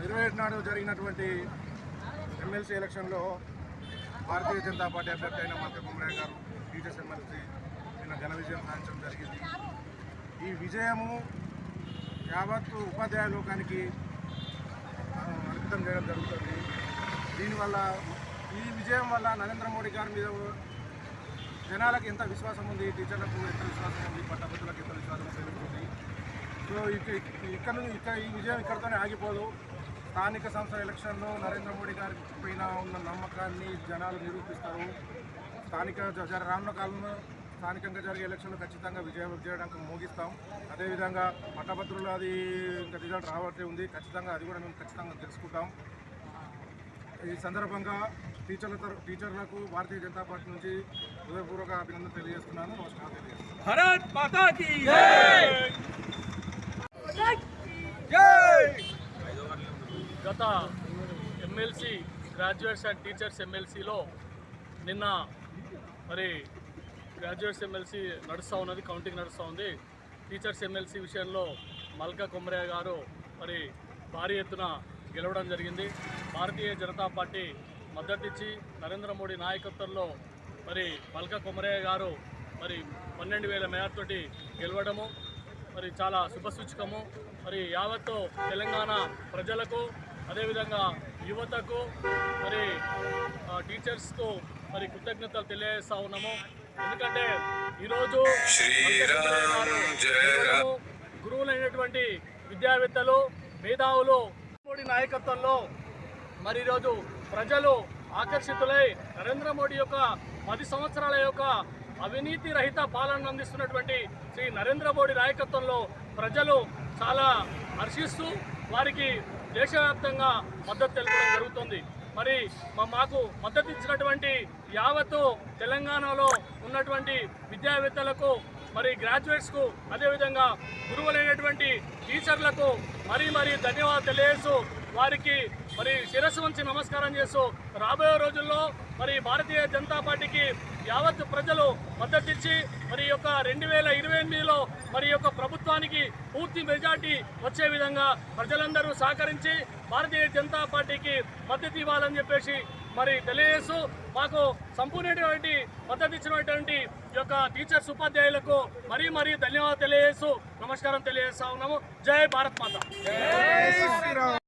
ఇరవై ఏడు నాడు జరిగినటువంటి ఎమ్మెల్సీ ఎలక్షన్లో భారతీయ జనతా పార్టీ అభ్యర్థి అయిన మంత్రి కుమ్మరయ్య గారు టీచర్స్ ఎమ్మెల్సీ నిన్న ఘన విజయం సాధించడం జరిగింది. ఈ విజయము యావత్తు ఉపాధ్యాయ లోకానికి ఆ, అంకితం చేయడం జరుగుతుంది. దీనివల్ల ఈ విజయం వల్ల నరేంద్ర మోడీ గారి మీద జనాలకు ఎంత విశ్వాసం ఉంది? టీచర్లకు ఎంత విశ్వాసం ఉంది? పట్టభద్రులకు ఎంత విశ్వాసం పెరుగుతుంది సో ఇక్కడ నుంచి ఇక్కడ ఈ విజయం ఇక్కడితోనే ఆగిపోదు. స్థానిక సంస్థల ఎలక్షన్లో నరేంద్ర మోడీ గారి పైన ఉన్న నమ్మకాన్ని జనాలు నిరూపిస్తారు. స్థానిక రానున్న కాలంలో స్థానికంగా జరిగే ఎలక్షన్లు ఖచ్చితంగా విజయం చేయడానికి మోగిస్తాం. అదేవిధంగా పట్టభద్రులు అది ఇంకా రిజల్ట్ రావట్లే ఉంది. ఖచ్చితంగా అది కూడా మేము ఖచ్చితంగా తెలుసుకుంటాం. ఈ సందర్భంగా టీచర్ల తర- టీచర్లకు భారతీయ జనతా పార్టీ నుంచి హృదయపూర్వక అభినందన తెలియజేస్తున్నాను. నమస్కారం తెలియజేస్తున్నాను. భారత్ మాతా కీ గత ఎమ్మెల్సీ గ్రాడ్యుయేట్స్ అండ్ టీచర్స్ ఎమ్మెల్సీలో నిన్న మరి గ్రాడ్యుయేట్స్ ఎమ్మెల్సీ నడుస్తూ ఉన్నది కౌంటింగ్ నడుస్తూ ఉంది. టీచర్స్ ఎమ్మెల్సీ విషయంలో మల్కా కొమరయ్య గారు మరి భారీ ఎత్తున గెలవడం జరిగింది. భారతీయ జనతా పార్టీ మద్దతిచ్చి నరేంద్ర మోడీ నాయకత్వంలో మరి మల్కా కొమరయ్య గారు మరి పన్నెండు వేల మేరతోటి గెలవడము మరి చాలా శుభసూచకము మరి యావత్తు తెలంగాణ ప్రజలకు అదేవిధంగా యువతకు మరి టీచర్స్కు మరి కృతజ్ఞతలు తెలియజేస్తా ఉన్నాము. ఎందుకంటే ఈరోజు గురువులైనటువంటి విద్యావేత్తలు మేధావులు మోడీ నాయకత్వంలో మరి ఈరోజు ప్రజలు ఆకర్షితులై నరేంద్ర మోడీ యొక్క పది సంవత్సరాల యొక్క అవినీతి రహిత పాలన అందిస్తున్నటువంటి శ్రీ నరేంద్ర మోడీ నాయకత్వంలో ప్రజలు చాలా హర్షిస్తూ వారికి దేశవ్యాప్తంగా మద్దతు తెలపడం జరుగుతుంది. మరి మాకు మద్దతు ఇచ్చినటువంటి యావత్తు తెలంగాణలో ఉన్నటువంటి విద్యావేత్తలకు మరి గ్రాడ్యుయేట్స్కు అదేవిధంగా గురువులైనటువంటి టీచర్లకు మరీ మరీ ధన్యవాదాలు తెలియజేస్తూ వారికి మరి శిరస్సు వంచి నమస్కారం చేస్తూ రాబోయే రోజుల్లో మరి భారతీయ జనతా పార్టీకి యావత్ ప్రజలు మద్దతిచ్చి మరి యొక్క రెండు వేల ఇరవై ఎనిమిదిలో మరి యొక్క ప్రభుత్వానికి పూర్తి మెజార్టీ వచ్చే విధంగా ప్రజలందరూ సహకరించి భారతీయ జనతా పార్టీకి మద్దతు ఇవ్వాలని చెప్పేసి మరి తెలియజేస్తూ మాకు సంపూర్ణమైనటువంటి మద్దతు ఇచ్చినటువంటి యొక్క టీచర్స్ ఉపాధ్యాయులకు మరీ మరీ ధన్యవాదాలు తెలియజేస్తూ నమస్కారం తెలియజేస్తా ఉన్నాము. జై భారత్ మాత.